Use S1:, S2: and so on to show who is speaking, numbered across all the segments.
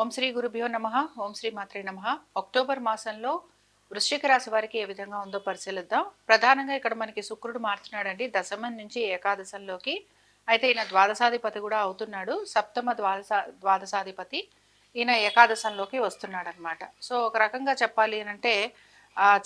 S1: ఓం శ్రీ గురుభ్యో నమ. ఓం శ్రీ మాత్రే నమ. అక్టోబర్ మాసంలో వృశ్చిక రాశి వారికి ఏ విధంగా ఉందో పరిశీలిద్దాం. ప్రధానంగా ఇక్కడ మనకి శుక్రుడు మారుతున్నాడండి దశమం నుంచి ఏకాదశంలోకి. అయితే ఈయన ద్వాదశాధిపతి కూడా అవుతున్నాడు. సప్తమ ద్వాదశ ద్వాదశాధిపతి ఈయన ఏకాదశంలోకి వస్తున్నాడు అనమాట సో ఒక రకంగా చెప్పాలి అని అంటే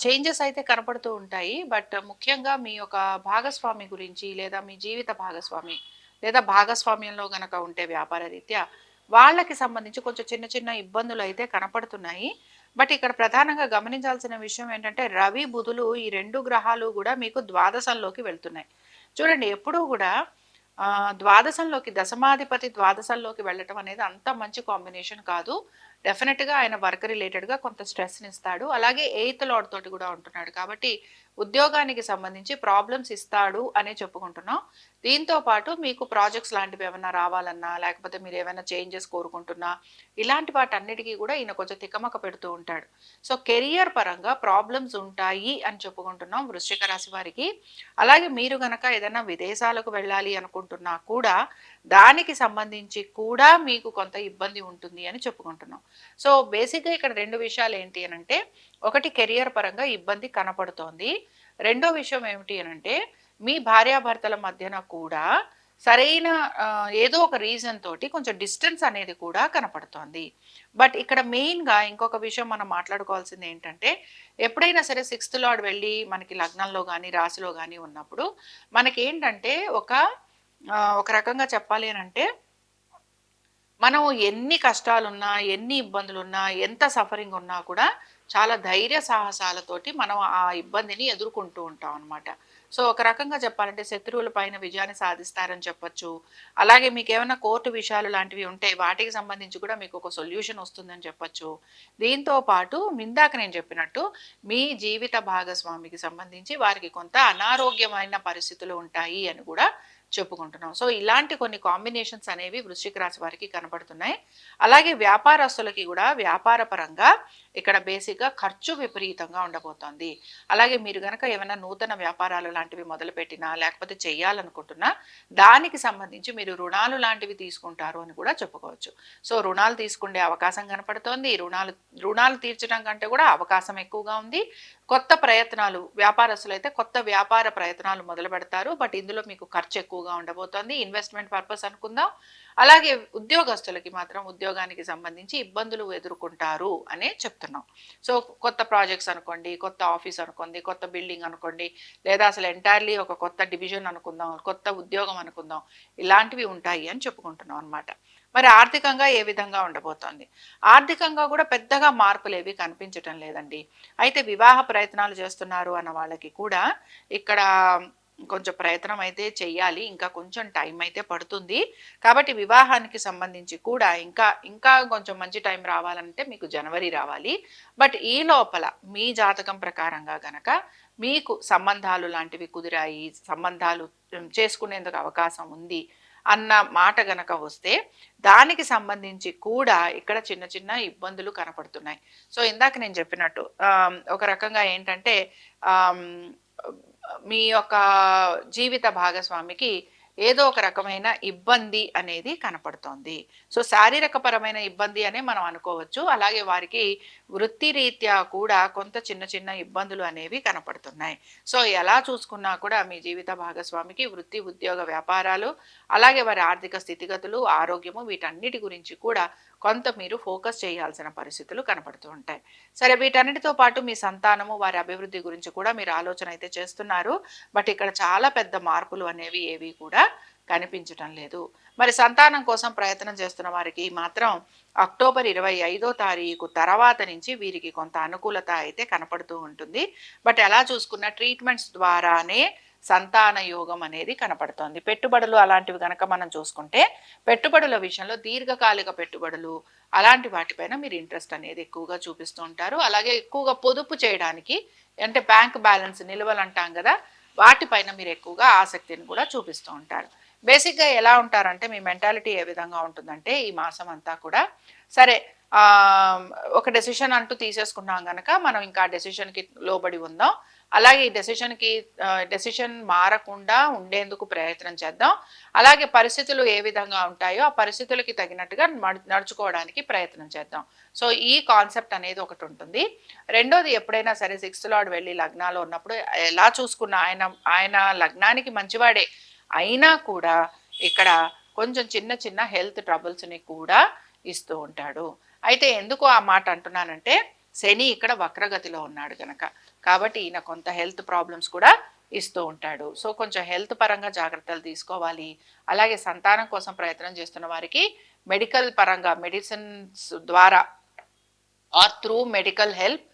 S1: చేంజెస్ అయితే కనపడుతూ ఉంటాయి. బట్ ముఖ్యంగా మీ యొక్క భాగస్వామి గురించి లేదా మీ జీవిత భాగస్వామి లేదా భాగస్వామ్యంలో గనక ఉంటే వ్యాపార రీత్యా వాళ్ళకి సంబంధించి కొంచెం చిన్న చిన్న ఇబ్బందులు అయితే కనపడుతున్నాయి. బట్ ఇక్కడ ప్రధానంగా గమనించాల్సిన విషయం ఏంటంటే రవి బుధులు ఈ రెండు గ్రహాలు కూడా మీకు ద్వాదశంలోకి వెళ్తున్నాయి. చూడండి ఎప్పుడూ కూడా ద్వాదశంలోకి దశమాధిపతి ద్వాదశంలోకి వెళ్ళటం అనేది అంత మంచి కాంబినేషన్ కాదు. డెఫినెట్గా ఆయన వర్క్ రిలేటెడ్గా కొంత స్ట్రెస్ని ఇస్తాడు. అలాగే ఎయిత్ లాడ్ తోటి కూడా ఉంటున్నాడు. కాబట్టి ఉద్యోగానికి సంబంధించి ప్రాబ్లమ్స్ ఇస్తాడు అనే చెప్పుకుంటున్నాం. దీంతో పాటు మీకు ప్రాజెక్ట్స్ లాంటివి ఏమైనా రావాలన్నా లేకపోతే మీరు ఏమైనా చేంజెస్ కోరుకుంటున్నా ఇలాంటి వాటన్నిటికీ కూడా ఈయన కొంచెం తికమక పెడుతూ ఉంటాడు. సో కెరియర్ పరంగా ప్రాబ్లమ్స్ ఉంటాయి అని చెప్పుకుంటున్నాం వృశ్చిక రాశి వారికి. అలాగే మీరు గనక ఏదైనా విదేశాలకు వెళ్ళాలి అనుకుంటున్నా కూడా దానికి సంబంధించి కూడా మీకు కొంత ఇబ్బంది ఉంటుంది అని చెప్పుకుంటున్నాం. సో బేసిక్గా ఇక్కడ రెండు విషయాలు ఏంటి అని అంటే ఒకటి కెరియర్ పరంగా ఇబ్బంది కనపడుతోంది. రెండో విషయం ఏమిటి అని అంటే మీ భార్యాభర్తల మధ్యన కూడా సరైన ఏదో ఒక రీజన్ తోటి కొంచెం డిస్టెన్స్ అనేది కూడా కనపడుతోంది. బట్ ఇక్కడ మెయిన్గా ఇంకొక విషయం మనం మాట్లాడుకోవాల్సింది ఏంటంటే ఎప్పుడైనా సరే సిక్స్త్ లార్డ్ వెళ్ళి మనకి లగ్నంలో కానీ రాశిలో కానీ ఉన్నప్పుడు మనకి ఏంటంటే ఒక ఒక రకంగా చెప్పాలి అని అంటే మనం ఎన్ని కష్టాలున్నా ఎన్ని ఇబ్బందులున్నా ఎంత సఫరింగ్ ఉన్నా కూడా చాలా ధైర్య సాహసాలతోటి మనం ఆ ఇబ్బందిని ఎదుర్కొంటూ ఉంటాం అనమాట సో ఒక రకంగా చెప్పాలంటే శత్రువుల పైన విజయాన్ని సాధిస్తారని చెప్పొచ్చు. అలాగే మీకు ఏమైనా కోర్టు విషయాలు లాంటివి ఉంటే వాటికి సంబంధించి కూడా మీకు ఒక సొల్యూషన్ వస్తుందని చెప్పొచ్చు. దీంతో పాటు ఇందాక నేను చెప్పినట్టు మీ జీవిత భాగస్వామికి సంబంధించి వారికి కొంత అనారోగ్యమైన పరిస్థితులు ఉంటాయి అని కూడా చెప్పుకుంటున్నాం. సో ఇలాంటి కొన్ని కాంబినేషన్స్ అనేవి వృశ్చిక రాశి వారికి కనబడుతున్నాయి. అలాగే వ్యాపారస్తులకి కూడా వ్యాపార పరంగా ఇక్కడ బేసిక్గా ఖర్చు విపరీతంగా ఉండబోతోంది. అలాగే మీరు కనుక ఏమైనా నూతన వ్యాపారాలు లాంటివి మొదలుపెట్టినా లేకపోతే చేయాలనుకుంటున్నా దానికి సంబంధించి మీరు రుణాలు లాంటివి తీసుకుంటారు అని కూడా చెప్పుకోవచ్చు. సో రుణాలు తీసుకునే అవకాశం కనపడుతోంది. రుణాలు రుణాలు తీర్చడం కంటే కూడా అవకాశం ఎక్కువగా ఉంది. కొత్త ప్రయత్నాలు వ్యాపారస్తులు అయితే కొత్త వ్యాపార ప్రయత్నాలు మొదలు పెడతారు. బట్ ఇందులో మీకు ఖర్చు ఎక్కువగా ఉండబోతోంది. ఇన్వెస్ట్మెంట్ పర్పస్ అనుకుందాం. అలాగే ఉద్యోగస్తులకి మాత్రం ఉద్యోగానికి సంబంధించి ఇబ్బందులు ఎదుర్కొంటారు అనే చెప్తున్నాం. సో కొత్త ప్రాజెక్ట్స్ అనుకోండి కొత్త ఆఫీస్ అనుకోండి కొత్త బిల్డింగ్ అనుకోండి లేదా అసలు ఎంటైర్లీ ఒక కొత్త డివిజన్ అనుకుందాం కొత్త ఉద్యోగం అనుకుందాం ఇలాంటివి ఉంటాయి అని చెప్పుకుంటున్నాం అనమాట మరి ఆర్థికంగా ఏ విధంగా ఉండబోతోంది? ఆర్థికంగా కూడా పెద్దగా మార్పులు ఏవి కనిపించటం లేదండి. అయితే వివాహ ప్రయత్నాలు చేస్తున్నారు అన్న వాళ్ళకి కూడా ఇక్కడ కొంచెం ప్రయత్నం అయితే చెయ్యాలి. ఇంకా కొంచెం టైం అయితే పడుతుంది. కాబట్టి వివాహానికి సంబంధించి కూడా ఇంకా ఇంకా కొంచెం మంచి టైం రావాలంటే మీకు జనవరి రావాలి. బట్ ఈ లోపల మీ జాతకం ప్రకారంగా గనక మీకు సంబంధాలు లాంటివి కుదిరాయి సంబంధాలు చేసుకునేందుకు అవకాశం ఉంది అన్న మాట గనక వస్తే దానికి సంబంధించి కూడా ఇక్కడ చిన్న చిన్న ఇబ్బందులు కనపడుతున్నాయి. సో ఇందాక నేను చెప్పినట్టు ఒక రకంగా ఏంటంటే మీ యొక్క జీవిత భాగస్వామికి ఏదో ఒక రకమైన ఇబ్బంది అనేది కనపడుతోంది. సో శారీరక పరమైన ఇబ్బంది అనే మనం అనుకోవచ్చు. అలాగే వారికి వృత్తి రీత్యా కూడా కొంత చిన్న చిన్న ఇబ్బందులు అనేవి కనపడుతున్నాయి. సో ఎలా చూసుకున్నా కూడా మీ జీవిత భాగస్వామికి వృత్తి ఉద్యోగ వ్యాపారాలు అలాగే వారి ఆర్థిక స్థితిగతులు ఆరోగ్యము వీటన్నిటి గురించి కూడా కొంత మీరు ఫోకస్ చేయాల్సిన పరిస్థితులు కనపడుతూ ఉంటాయి. సరే వీటన్నిటితో పాటు మీ సంతానము వారి అభివృద్ధి గురించి కూడా మీరు ఆలోచన అయితే చేస్తున్నారు. బట్ ఇక్కడ చాలా పెద్ద మార్పులు అనేవి ఏవి కూడా కనిపించటం లేదు. మరి సంతానం కోసం ప్రయత్నం చేస్తున్న వారికి మాత్రం అక్టోబర్ ఇరవై ఐదో తారీఖు తర్వాత నుంచి వీరికి కొంత అనుకూలత అయితే కనపడుతూ ఉంటుంది. బట్ ఎలా చూసుకున్న ట్రీట్మెంట్స్ ద్వారానే సంతాన యోగం అనేది కనపడుతోంది. పెట్టుబడులు అలాంటివి కనుక మనం చూసుకుంటే పెట్టుబడుల విషయంలో దీర్ఘకాలిక పెట్టుబడులు అలాంటి వాటిపైన మీరు ఇంట్రెస్ట్ అనేది ఎక్కువగా చూపిస్తూ ఉంటారు. అలాగే ఎక్కువగా పొదుపు చేయడానికి అంటే బ్యాంక్ బ్యాలెన్స్ నిల్వలు అంటాం కదా వాటిపైన మీరు ఎక్కువగా ఆసక్తిని కూడా చూపిస్తూ ఉంటారు. బేసిక్గా ఎలా ఉంటారంటే మీ మెంటాలిటీ ఏ విధంగా ఉంటుందంటే ఈ మాసం అంతా కూడా సరే ఒక డెసిషన్ అంటూ తీసేసుకున్నాం కనుక మనం ఇంకా ఆ డెసిషన్కి లోబడి ఉందాం. అలాగే ఈ డెసిషన్కి డెసిషన్ మారకుండా ఉండేందుకు ప్రయత్నం చేద్దాం. అలాగే పరిస్థితులు ఏ విధంగా ఉంటాయో ఆ పరిస్థితులకి తగినట్టుగా నడు- నడుచుకోవడానికి ప్రయత్నం చేద్దాం. సో ఈ కాన్సెప్ట్ అనేది ఒకటి ఉంటుంది. రెండోది ఎప్పుడైనా సరే సిక్స్త్ లాడ్ వెళ్ళి లగ్నాలు ఉన్నప్పుడు ఎలా చూసుకున్న ఆయన ఆయన లగ్నానికి మంచివాడే అయినా కూడా ఇక్కడ కొంచెం చిన్న చిన్న హెల్త్ ట్రబుల్స్ని కూడా ఇస్తూ ఉంటాడు. అయితే ఎందుకు ఆ మాట అంటున్నానంటే శని ఇక్కడ వక్రగతిలో ఉన్నాడు కనుక కాబట్టి ఈయన కొంత హెల్త్ ప్రాబ్లమ్స్ కూడా ఇస్తూ ఉంటాడు. సో కొంచెం హెల్త్ పరంగా జాగ్రత్తలు తీసుకోవాలి. అలాగే సంతానం కోసం ప్రయత్నం చేస్తున్న వారికి మెడికల్ పరంగా మెడిసిన్స్ ద్వారా ఆర్ త్రూ మెడికల్ హెల్ప్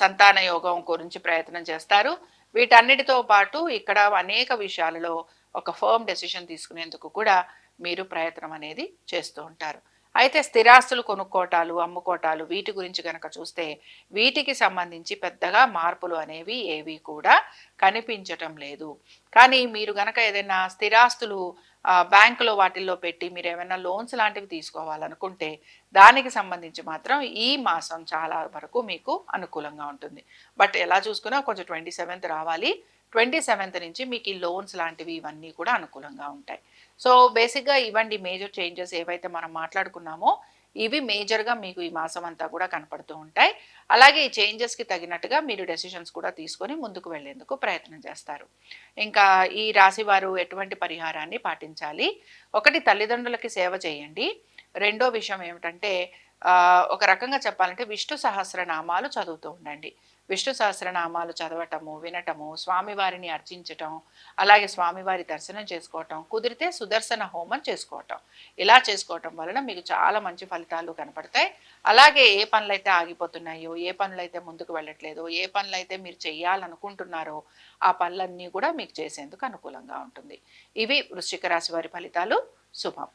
S1: సంతాన యోగం గురించి ప్రయత్నం చేస్తారు. వీటన్నిటితో పాటు ఇక్కడ అనేక విషయాలలో ఒక ఫర్మ్ డెసిషన్ తీసుకునేందుకు కూడా మీరు ప్రయత్నం అనేది చేస్తూ ఉంటారు. అయితే స్థిరాస్తులు కొనుక్కోటాలు అమ్ముకోటాలు వీటి గురించి కనుక చూస్తే వీటికి సంబంధించి పెద్దగా మార్పులు అనేవి ఏవి కూడా కనిపించటం లేదు. కానీ మీరు గనక ఏదైనా స్థిరాస్తులు బ్యాంకులో వాటిల్లో పెట్టి మీరు ఏమైనా లోన్స్ లాంటివి తీసుకోవాలనుకుంటే దానికి సంబంధించి మాత్రం ఈ మాసం చాలా వరకు మీకు అనుకూలంగా ఉంటుంది. బట్ ఎలా చూసుకున్నా కొంచెం ట్వంటీ సెవెంత్ రావాలి. ట్వంటీ సెవెంత్ నుంచి మీకు ఈ లోన్స్ లాంటివి ఇవన్నీ కూడా అనుకూలంగా ఉంటాయి. సో బేసిక్గా ఇవ్వండి మేజర్ చేంజెస్ ఏవైతే మనం మాట్లాడుకున్నామో ఇవి మేజర్గా మీకు ఈ మాసం అంతా కూడా కనపడుతూ ఉంటాయి. అలాగే ఈ చేంజెస్కి తగినట్టుగా మీరు డెసిషన్స్ కూడా తీసుకొని ముందుకు వెళ్ళేందుకు ప్రయత్నం చేస్తారు. ఇంకా ఈ రాశి వారు ఎటువంటి పరిహారాన్ని పాటించాలి? ఒకటి తల్లిదండ్రులకి సేవ చేయండి. రెండో విషయం ఏమిటంటే ఒక రకంగా చెప్పాలంటే విష్ణు సహస్రనామాలు చదువుతూ ఉండండి. విష్ణు సహస్రనామాలు చదవటము వినటము స్వామివారిని అర్చించటం అలాగే స్వామివారి దర్శనం చేసుకోవటం కుదిరితే సుదర్శన హోమం చేసుకోవటం. ఇలా చేసుకోవటం వలన మీకు చాలా మంచి ఫలితాలు కనపడతాయి. అలాగే ఏ పనులైతే ఆగిపోతున్నాయో ఏ పనులైతే ముందుకు వెళ్ళట్లేదో ఏ పనులైతే మీరు చేయాలనుకుంటున్నారో ఆ పనులన్నీ కూడా మీకు చేసేందుకు అనుకూలంగా ఉంటుంది. ఇవి వృశ్చిక రాశి వారి ఫలితాలు. శుభం.